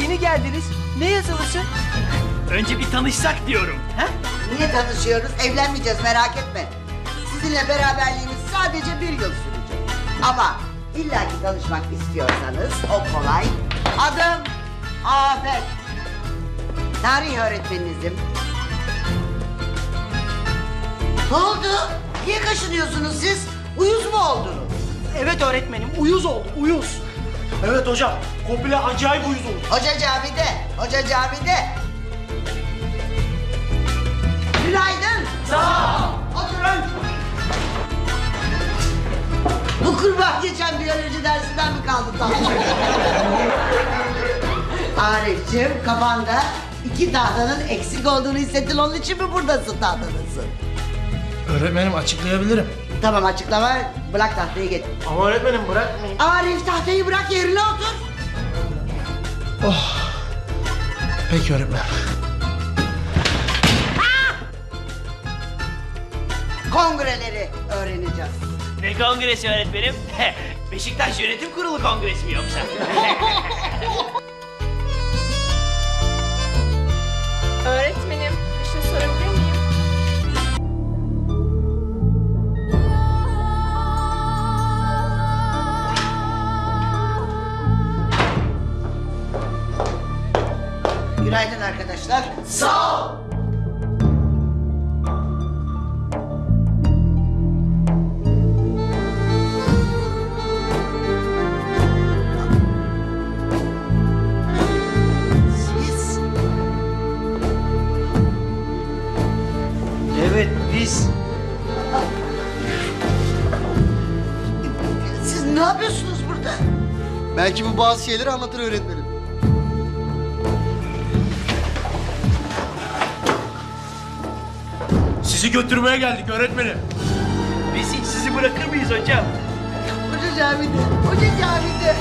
Yeni geldiniz. Ne yazılısı? Önce bir tanışsak diyorum. Ha? Niye tanışıyoruz? Evlenmeyeceğiz merak etme. Sizinle beraberliğimiz sadece bir yıl sürecek. Ama illaki tanışmak istiyorsanız o kolay. Adım Afet. Tarih öğretmeninizim. Ne oldu? Niye kaşınıyorsunuz siz? Uyuz mu oldunuz? Evet öğretmenim uyuz oldu uyuz. Evet hocam. Komple acayip uyuz oldu. Hoca camide, hoca camide. Günaydın. Sağ ol. Oturun. Bu kurbağa geçen biyoloji dersinden mi kaldı tam? Arif'ciğim kafanda iki tahtanın eksik olduğunu hissettin onun için mi buradasın tahtanızın? Öğretmenim açıklayabilirim. Tamam açıklama bırak tahtayı git. Ama öğretmenim bırakmayın. Arif tahtayı bırak yerine otur. Peki öğretmenim. Kongreleri öğreneceğiz. Ne kongresi öğretmenim? Beşiktaş Yönetim Kurulu kongresi mi yoksa? arkadaşlar. Sağ ol. Siz evet biz. siz ne yapıyorsunuz burada? Belki bu bazı şeyleri anlatır öğretmenim. Sizi götürmeye geldik öğretmenim. Biz hiç sizi bırakır mıyız hocam? Hoca camide, hoca camide.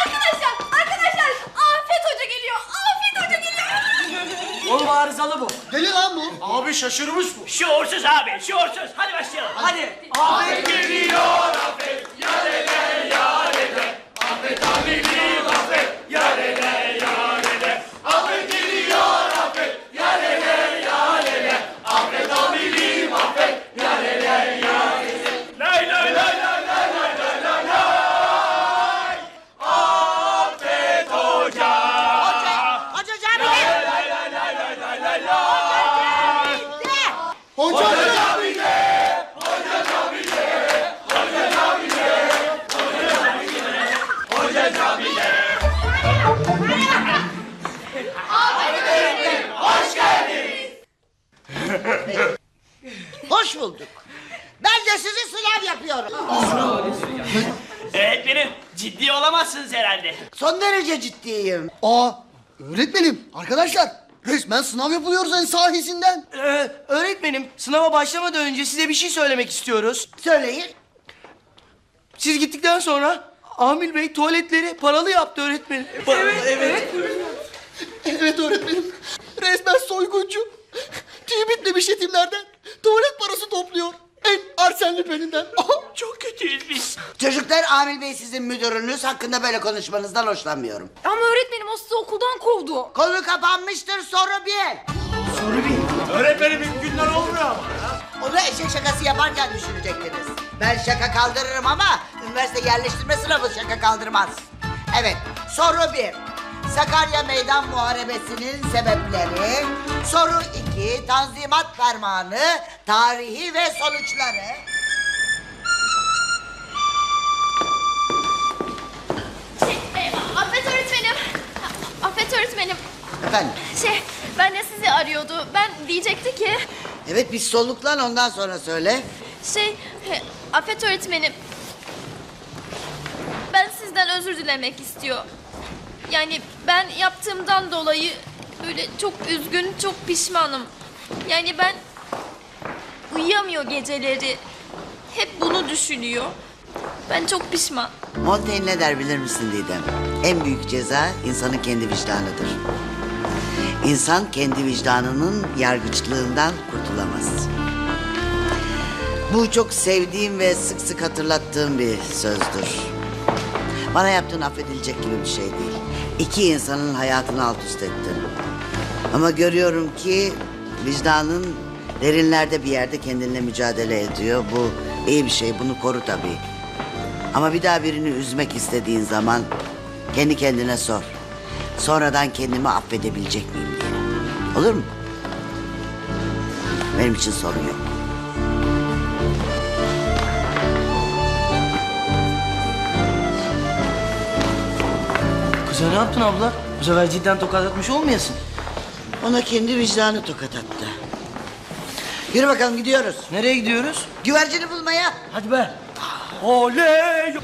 Arkadaşlar, arkadaşlar! Afet Hoca geliyor! Afet Hoca geliyor! Oğlum arızalı bu. Deli lan bu. Abi şaşırmış bu. Şuursuz abi şuursuz. Hadi başlayalım. Hadi. Ahmet geliyor. Lay öğretmenim arkadaşlar resmen sınav yapılıyoruz en sahisinden. Ee, öğretmenim sınava başlamadan önce size bir şey söylemek istiyoruz. Söyleyin. Siz gittikten sonra Amil Bey tuvaletleri paralı yaptı öğretmenim. Evet, evet. Evet öğretmenim resmen soyguncu. Tüy bitmemiş yetimlerden tuvalet parası topluyor. En Arsen Lupin'inden. Aha, Çok kötüyüz biz. Çocuklar Amil Bey sizin müdürünüz hakkında böyle konuşmanızdan hoşlanmıyorum. Ama öğretmenim o sizi okuldan kovdu. Konu kapanmıştır soru bir. Öğretmenim ilk günden olmuyor ama. Onu eşek şakası yaparken düşünecektiniz. Ben şaka kaldırırım ama üniversite yerleştirme sınavı şaka kaldırmaz. Evet, soru bir. Sakarya Meydan Muharebesi'nin sebepleri. Soru iki. Tanzimat Fermanı, tarihi ve sonuçları. Şey, e, Afet öğretmenim. Afet öğretmenim. Efendim? Şey, ben de sizi arıyordu. Ben diyecekti ki... Evet, bir soluklan ondan sonra söyle. Şey, e, Afet öğretmenim. Ben sizden özür dilemek istiyor. Yani ben yaptığımdan dolayı böyle çok üzgün, çok pişmanım. Yani ben uyuyamıyor geceleri. Hep bunu düşünüyor. Ben çok pişman. Montaigne ne der bilir misin Didem? En büyük ceza insanın kendi vicdanıdır. İnsan kendi vicdanının yargıçlığından kurtulamaz. Bu çok sevdiğim ve sık sık hatırlattığım bir sözdür. Bana yaptığın affedilecek gibi bir şey değil. İki insanın hayatını alt üst ettin. Ama görüyorum ki vicdanın derinlerde bir yerde kendinle mücadele ediyor. Bu iyi bir şey, bunu koru tabii. Ama bir daha birini üzmek istediğin zaman kendi kendine sor. Sonradan kendimi affedebilecek miyim diye. Olur mu? Benim için sorun yok. Kıza ne yaptın abla? Bu sefer cidden tokat atmış olmayasın. Ona kendi vicdanı tokat attı. Yürü bakalım gidiyoruz. Nereye gidiyoruz? Güvercini bulmaya. Hadi be. Oley!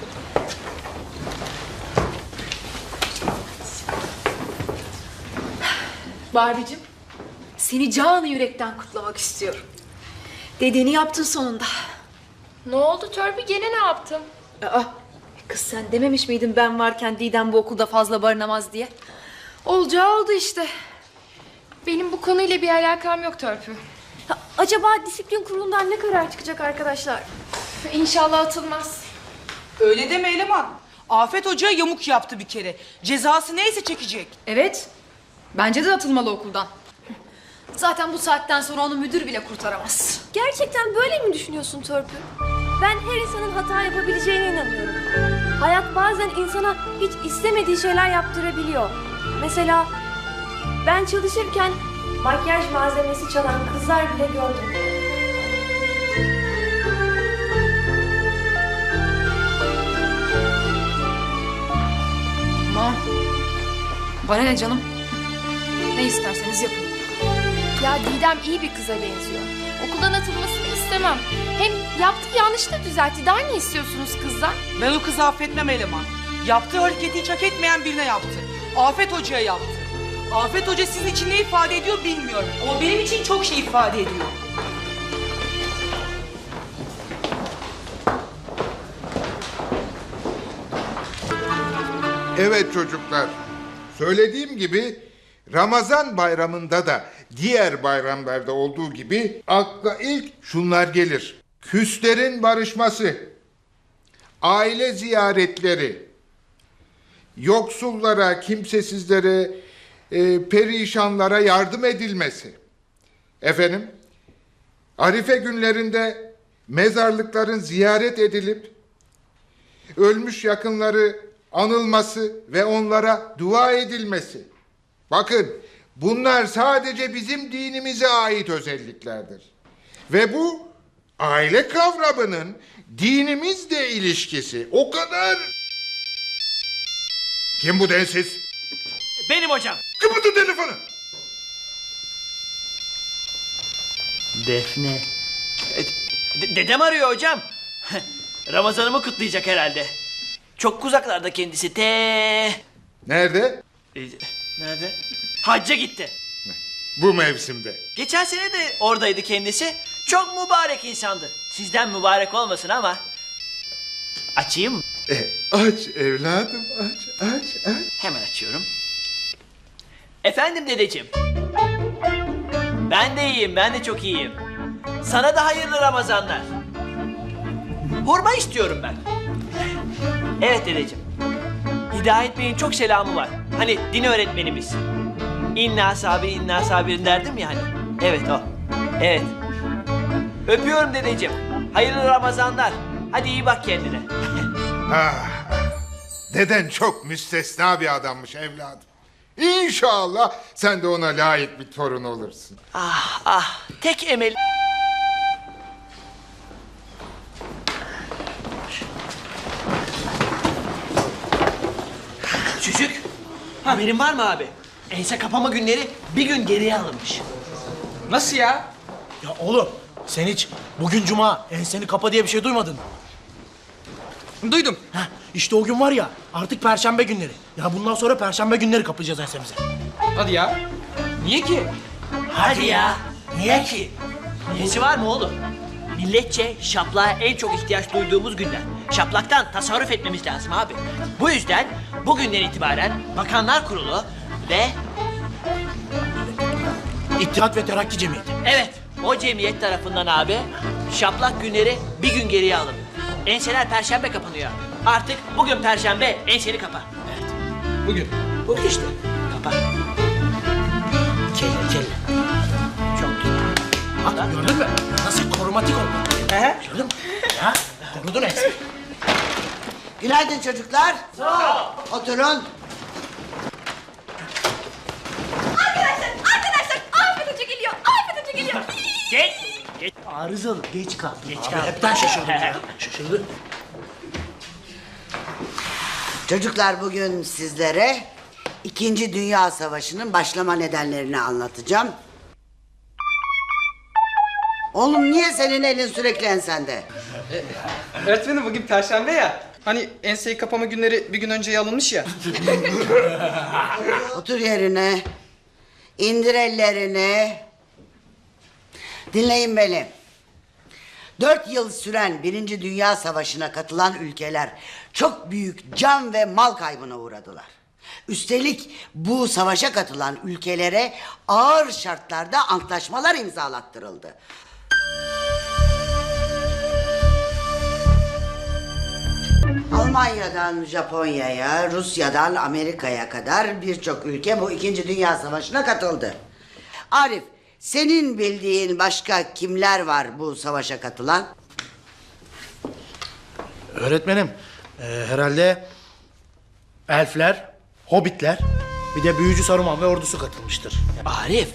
Barbie'cim, seni canı yürekten kutlamak istiyorum. Dediğini yaptın sonunda. Ne oldu Törpü gene ne yaptım? Aa, kız sen dememiş miydin ben varken Didem bu okulda fazla barınamaz diye? Olacağı oldu işte. Benim bu konuyla bir alakam yok Törpü. Acaba disiplin kurulundan ne karar çıkacak arkadaşlar? İnşallah atılmaz. Öyle deme eleman. Afet Hoca yamuk yaptı bir kere. Cezası neyse çekecek. Evet, bence de atılmalı okuldan. Zaten bu saatten sonra onu müdür bile kurtaramaz. Gerçekten böyle mi düşünüyorsun Törpü? Ben her insanın hata yapabileceğine inanıyorum. Hayat bazen insana hiç istemediği şeyler yaptırabiliyor. Mesela ben çalışırken makyaj malzemesi çalan kızlar bile gördüm. Aman. Bana ne canım? Ne isterseniz yapın. Ya Didem iyi bir kıza benziyor. Okuldan atılmasını istemem. Hem yaptığı yanlışı da düzeltti. Daha ne istiyorsunuz kızdan? Ben o kızı affetmem eleman. Yaptığı hareketi hiç hak etmeyen birine yaptı. Afet Hoca'ya yaptı. Afet Hoca sizin için ne ifade ediyor bilmiyorum. Ama benim için çok şey ifade ediyor. Evet çocuklar. Söylediğim gibi Ramazan bayramında da diğer bayramlarda olduğu gibi akla ilk şunlar gelir. Küslerin barışması, aile ziyaretleri, yoksullara, kimsesizlere, e, perişanlara yardım edilmesi. Efendim, Arife günlerinde mezarlıkların ziyaret edilip ölmüş yakınları anılması ve onlara dua edilmesi. Bakın bunlar sadece bizim dinimize ait özelliklerdir. Ve bu aile kavramının dinimizle ilişkisi o kadar... Kim bu densiz? Benim hocam. Kapat telefonu. Defne. E, dedem arıyor hocam. Ramazanımı kutlayacak herhalde. Çok uzaklarda kendisi. Te. Nerede? E, nerede? Hacca gitti. Bu mevsimde. Geçen sene de oradaydı kendisi. Çok mübarek insandı. Sizden mübarek olmasın ama. Açayım mı? E, aç evladım aç aç aç. Hemen açıyorum. Efendim dedeciğim. Ben de iyiyim, ben de çok iyiyim. Sana da hayırlı Ramazanlar. Hurma istiyorum ben. Evet dedeciğim. Hidayet Bey'in çok selamı var. Hani din öğretmenimiz. İnna sabir, inna sabirin derdim ya hani. Evet o. Evet. Öpüyorum dedeciğim. Hayırlı Ramazanlar. Hadi iyi bak kendine. Ah, deden çok müstesna bir adammış evladım. İnşallah sen de ona layık bir torun olursun. Ah ah tek emel. Çocuk. Haberin var mı abi? Ense kapama günleri bir gün geriye alınmış. Nasıl ya? Ya oğlum sen hiç bugün cuma enseni kapa diye bir şey duymadın mı? Duydum. Heh, işte o gün var ya artık perşembe günleri. Ya bundan sonra perşembe günleri kapayacağız ensemize. Hadi ya. Niye ki? Hadi ya. Niye ki? Niyesi var mı oğlum? Milletçe şaplığa en çok ihtiyaç duyduğumuz günler. Şaplaktan tasarruf etmemiz lazım abi. Bu yüzden bugünden itibaren Bakanlar Kurulu ve... İttihat ve Terakki Cemiyeti. Evet, o cemiyet tarafından abi şaplak günleri bir gün geriye alın. Enseler perşembe kapanıyor. Artık bugün perşembe enseni kapa. Evet. Bugün. Bugün işte. Kapa. Kelle kelle. Çok güzel. Bak gördün mü? Nasıl korumatik oldu. He? Gördün mü? Ya korudun resmen. Günaydın çocuklar. Sağ ol. Oturun. Arkadaşlar, arkadaşlar Afet Hoca geliyor. Afet Hoca geliyor. Geç. Geç. Arızalı geç kal. Geç Abi kal. hepten şaşırdım ya. Şaşırdı. Çocuklar bugün sizlere İkinci Dünya Savaşı'nın başlama nedenlerini anlatacağım. Oğlum niye senin elin sürekli ensende? Öğretmenim bugün perşembe ya. Hani enseyi kapama günleri bir gün önceye alınmış ya. Otur yerine. İndir ellerini. Dinleyin beni. Dört yıl süren Birinci Dünya Savaşı'na katılan ülkeler çok büyük can ve mal kaybına uğradılar. Üstelik bu savaşa katılan ülkelere ağır şartlarda antlaşmalar imzalattırıldı. Almanya'dan Japonya'ya, Rusya'dan Amerika'ya kadar birçok ülke bu İkinci Dünya Savaşı'na katıldı. Arif, senin bildiğin başka kimler var bu savaşa katılan? Öğretmenim e, herhalde elfler, hobbitler bir de büyücü Saruman ve ordusu katılmıştır. Arif,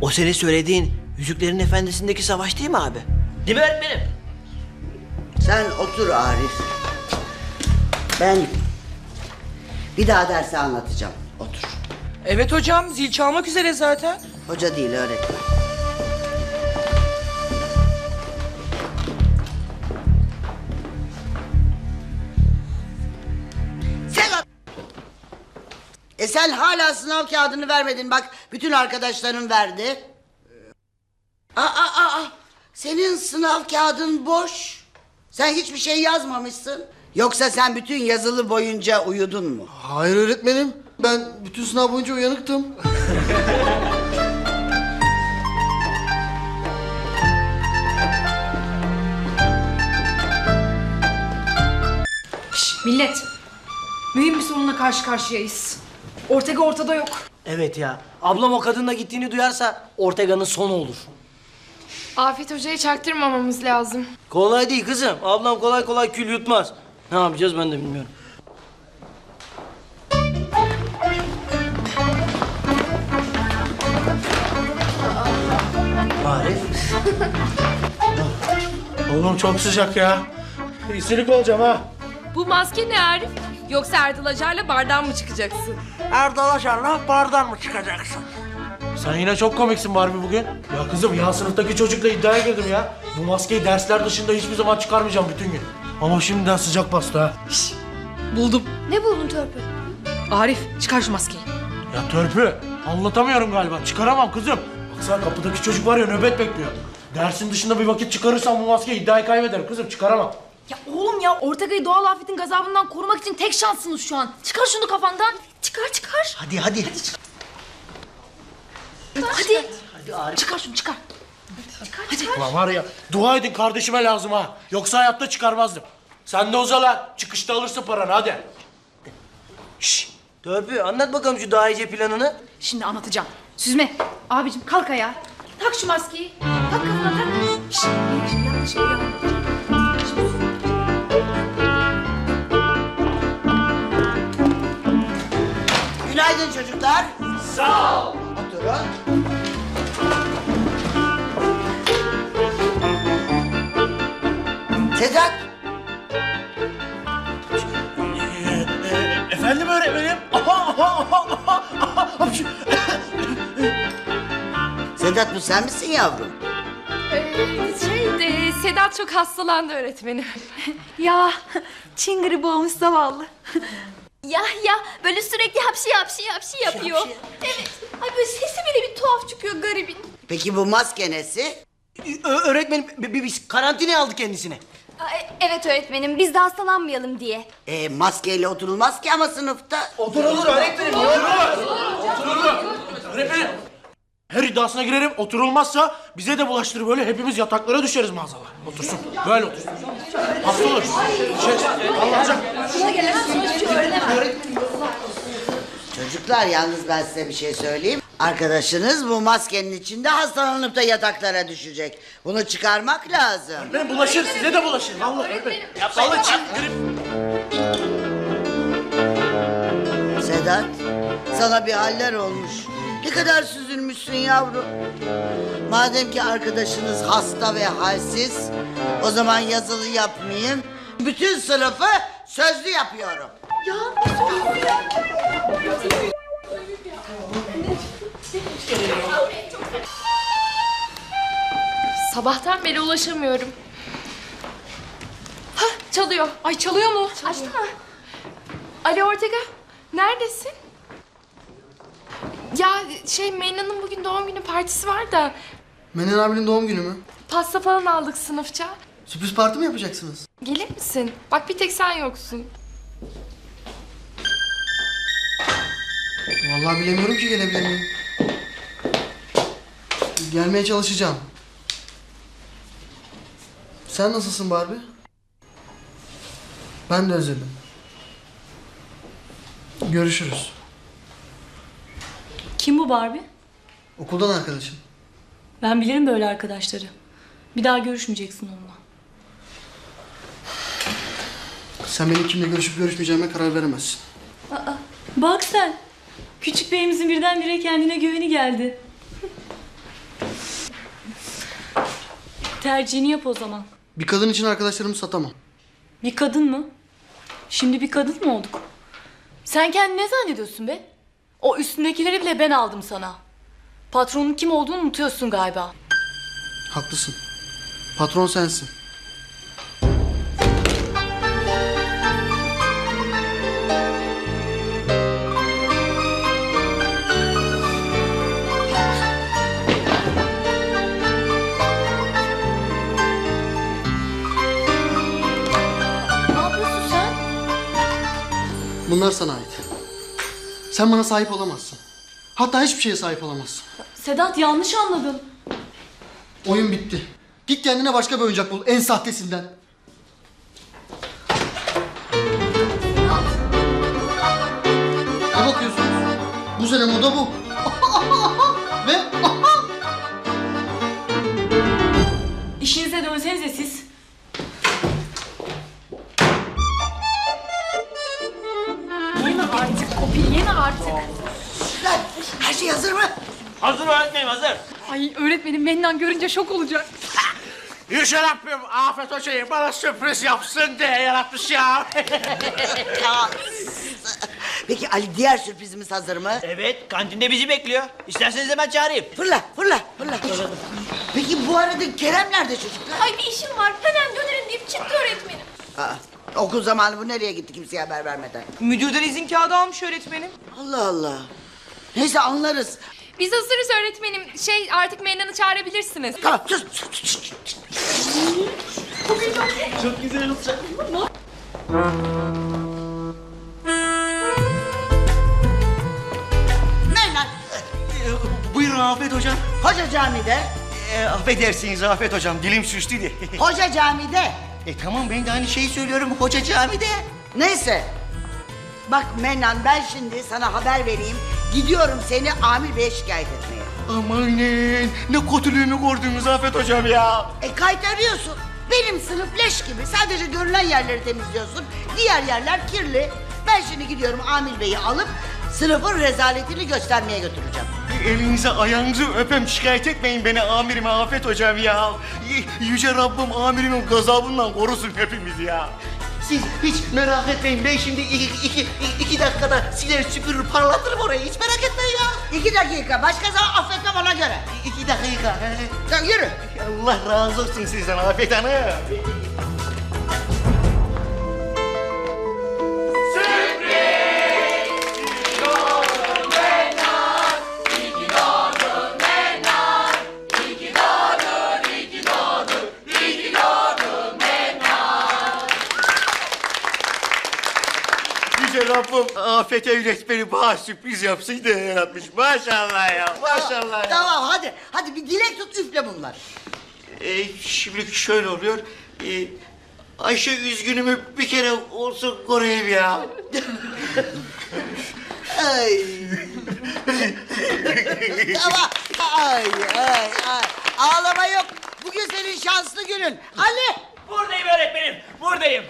o senin söylediğin Yüzüklerin Efendisi'ndeki savaş değil mi abi? Değil mi öğretmenim? Sen otur Arif. Ben bir daha dersi anlatacağım. Otur. Evet hocam zil çalmak üzere zaten. Hoca değil öğretmen. Sen E sen hala sınav kağıdını vermedin bak bütün arkadaşların verdi. Aa, aa, aa. Senin sınav kağıdın boş. Sen hiçbir şey yazmamışsın. Yoksa sen bütün yazılı boyunca uyudun mu? Hayır öğretmenim. Ben bütün sınav boyunca uyanıktım. Millet, mühim bir sorunla karşı karşıyayız. Ortega ortada yok. Evet ya. Ablam o kadınla gittiğini duyarsa Ortega'nın sonu olur. Afet Hoca'yı çaktırmamamız lazım. Kolay değil kızım. Ablam kolay kolay kül yutmaz. Ne yapacağız ben de bilmiyorum. Arif. Oğlum çok sıcak ya. İstilik olacağım ha. Bu maske ne Arif? Yoksa Erdal Acar'la bardan mı çıkacaksın? Erdal Aşar'la bardan mı çıkacaksın? Sen yine çok komiksin Barbie bugün. Ya kızım yan sınıftaki çocukla iddiaya girdim ya. Bu maskeyi dersler dışında hiçbir zaman çıkarmayacağım bütün gün. Ama şimdiden sıcak bastı ha. Buldum. Ne buldun Törpü? Arif, çıkar şu maskeyi. Ya törpü anlatamıyorum galiba. Çıkaramam kızım. Baksana kapıdaki çocuk var ya nöbet bekliyor. Dersin dışında bir vakit çıkarırsam bu maskeyi iddiayı kaybederim kızım çıkaramam. Ya oğlum ya Ortega'yı doğal afetin gazabından korumak için tek şansınız şu an. Çıkar şunu kafandan. Çıkar çıkar. Hadi hadi. Hadi. Çıkar şunu çıkar. Ulan var ya dua edin kardeşime lazım ha. Yoksa hayatta çıkarmazdım. Sen de uza lan. Çıkışta alırsın paranı hadi. Şşş. Törpü anlat bakalım şu daha iyice planını. Şimdi anlatacağım. Süzme. Abicim kalk ayağa. Tak şu maskeyi. Tak kafana tak. Şşş. Günaydın çocuklar. Sağ ol. Oturun. Sedat. Efendim öğretmenim. Aha, aha, aha, aha, aha. Sedat bu sen misin yavrum? şey, e, Sedat çok hastalandı öğretmenim. Ya Çin gribi olmuş zavallı. Ya ya böyle sürekli hapşi hapşi hapşi yapıyor. Evet. Ay böyle sesi bile bir tuhaf çıkıyor garibin. Peki bu maske nesi? Ö- öğretmenim bi- bi- biz karantinaya aldık kendisini. Evet öğretmenim biz de hastalanmayalım diye. E, maskeyle oturulmaz ki ama sınıfta. Otur olur öğretmenim. Otur olur. Otur olur. Öğretmenim. Her iddiasına girerim oturulmazsa bize de bulaştırır böyle hepimiz yataklara düşeriz maazallah. Otursun. Böyle otursun. Hasta olur. Şey, Allah'acak. Çocuklar yalnız ben size bir şey söyleyeyim. Arkadaşınız bu maskenin içinde hastalanıp da yataklara düşecek. Bunu çıkarmak lazım. Ben bulaşır size de bulaşır. Vallahi öyle. Vallahi grip. Sedat, sana bir haller olmuş. Ne kadar süzülmüşsün yavrum. Madem ki arkadaşınız hasta ve halsiz, o zaman yazılı yapmayın. Bütün sınıfı sözlü yapıyorum. Sabahtan beri ulaşamıyorum. Hah çalıyor. Ay çalıyor mu? Açtı mı? Ali Ortega neredesin? Ya şey Meyna'nın bugün doğum günü partisi var da Menen abinin doğum günü mü? pasta falan aldık sınıfça. Sürpriz parti mi yapacaksınız? Gelir misin? Bak bir tek sen yoksun. Vallahi bilemiyorum ki gelebilir miyim. Gelmeye çalışacağım. Sen nasılsın Barbie? Ben de özledim. Görüşürüz. Kim bu Barbie? Okuldan arkadaşım. Ben bilirim böyle arkadaşları. Bir daha görüşmeyeceksin onunla. Sen benim kimle görüşüp görüşmeyeceğime karar veremezsin. Bak sen. Küçük beyimizin birdenbire kendine güveni geldi. Tercihini yap o zaman. Bir kadın için arkadaşlarımı satamam. Bir kadın mı? Şimdi bir kadın mı olduk? Sen kendini ne zannediyorsun be? O üstündekileri bile ben aldım sana. Patronun kim olduğunu unutuyorsun galiba. Haklısın. Patron sensin. Ne yapıyorsun sen? Bunlar sana ait. Sen bana sahip olamazsın. Hatta hiçbir şeye sahip olamazsın. Sedat yanlış anladın. Oyun bitti. Git kendine başka bir oyuncak bul. En sahtesinden. Ne bakıyorsunuz? Bu sene moda bu. Artık. Lan her şey hazır mı? Hazır öğretmenim hazır. Ay öğretmenim Mennan görünce şok olacak. Yüce Rabbim Afet Hoca'yı bana sürpriz yapsın diye yaratmış ya. Peki Ali diğer sürprizimiz hazır mı? Evet kantinde bizi bekliyor. İsterseniz hemen çağırayım. Fırla, fırla, fırla. Peki bu arada Kerem nerede çocuklar? Ay bir işim var hemen dönerim deyip çıktı öğretmenim. Aa, okul zamanı bu nereye gitti kimseye haber vermeden? Müdürden izin kağıdı almış öğretmenim. Allah Allah. Neyse anlarız. Biz hazırız öğretmenim. Şey artık Meyna'nı çağırabilirsiniz. Tamam sus. Çok güzel olacak. Meynan. Buyurun Afet Hocam. Hoca camide. E, affedersiniz Afet Hocam dilim sürçtü Hoca camide. E tamam ben de aynı şeyi söylüyorum hoca camide. Neyse. Bak Mennan ben şimdi sana haber vereyim. Gidiyorum seni Amir Bey'e şikayet etmeye. Amanın ne kötülüğümü gördünüz Afet Hocam ya. E kaytarıyorsun. Benim sınıf leş gibi. Sadece görünen yerleri temizliyorsun. Diğer yerler kirli. Ben şimdi gidiyorum Amir Bey'i alıp sınıfın rezaletini göstermeye götüreceğim. Elinize ayağınızı öpem şikayet etmeyin beni amirime Afet Hocam ya. Yüce Rabbim amirimin gazabından korusun hepimizi ya. Siz hiç merak etmeyin ben şimdi iki, iki, iki dakikada siler süpürür parlatırım orayı hiç merak etmeyin ya. İki dakika. Başka zaman affetmem ona göre. İki dakika. Sen yürü. Allah razı olsun sizden Afet Hanım. Afet öğretmeni bana sürpriz yapsın da yaratmış. Maşallah ya, maşallah ya. Tamam hadi. Hadi bir dilek tut üfle bunları. Ee, şimdi şöyle oluyor. Ee, Ayşe üzgünümü bir kere olsun koruyayım ya. Ay. Ama ay ay ay. Ağlama yok. Bugün senin şanslı günün. Ali. Buradayım öğretmenim, buradayım.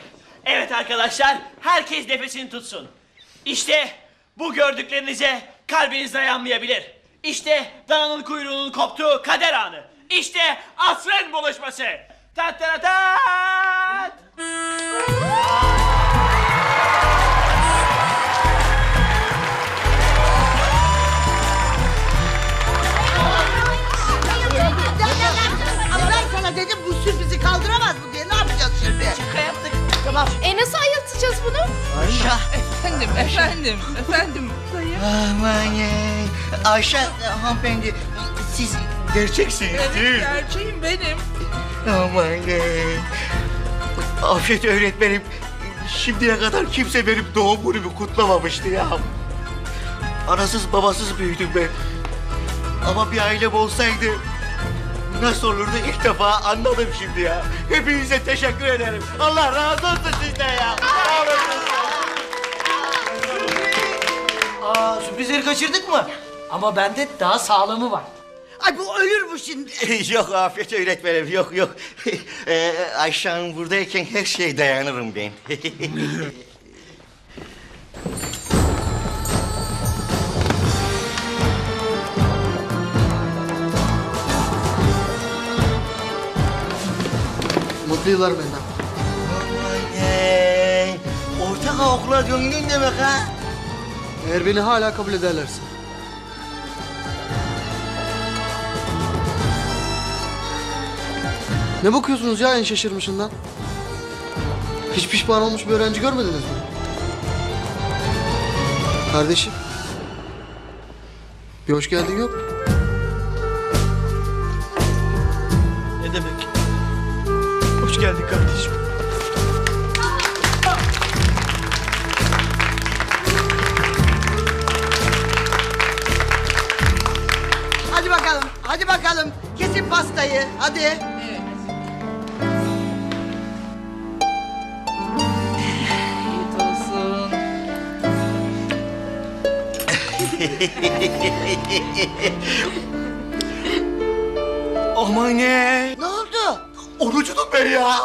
Evet arkadaşlar, herkes nefesini tutsun. İşte bu gördüklerinize kalbiniz dayanmayabilir. İşte dananın kuyruğunun koptuğu kader anı. İşte asrın buluşması. Tat tat tat. Bunu? Efendim, efendim, efendim. Aman ya. Ayşe hanımefendi siz gerçeksiniz değil mi? Gerçeğim benim. Aman ya. Afet öğretmenim şimdiye kadar kimse benim doğum günümü kutlamamıştı ya. Anasız babasız büyüdüm ben. Ama bir ailem olsaydı nasıl olurdu ilk defa anladım şimdi ya. Hepinize teşekkür ederim. Allah razı olsun sizden ya. Sağ olun. Aa, sürprizleri kaçırdık mı? Ama bende daha sağlamı var. Ay bu ölür bu şimdi. yok afiyet öğretmenim yok yok. ee, Ayşe Hanım buradayken her şeye dayanırım ben. Mutlu yıllar benden. Ee, ortak okula döndün demek ha? Eğer beni hala kabul ederlerse. Ne bakıyorsunuz ya en şaşırmışından? Hiç pişman olmuş bir öğrenci görmediniz mi? Kardeşim. Bir hoş geldin yok. Ne demek? Hoş geldin kardeşim. Bakalım. Hadi bakalım. Kesin pastayı. Hadi. olsun. Aman ne? Ne oldu? Orucudum ben ya.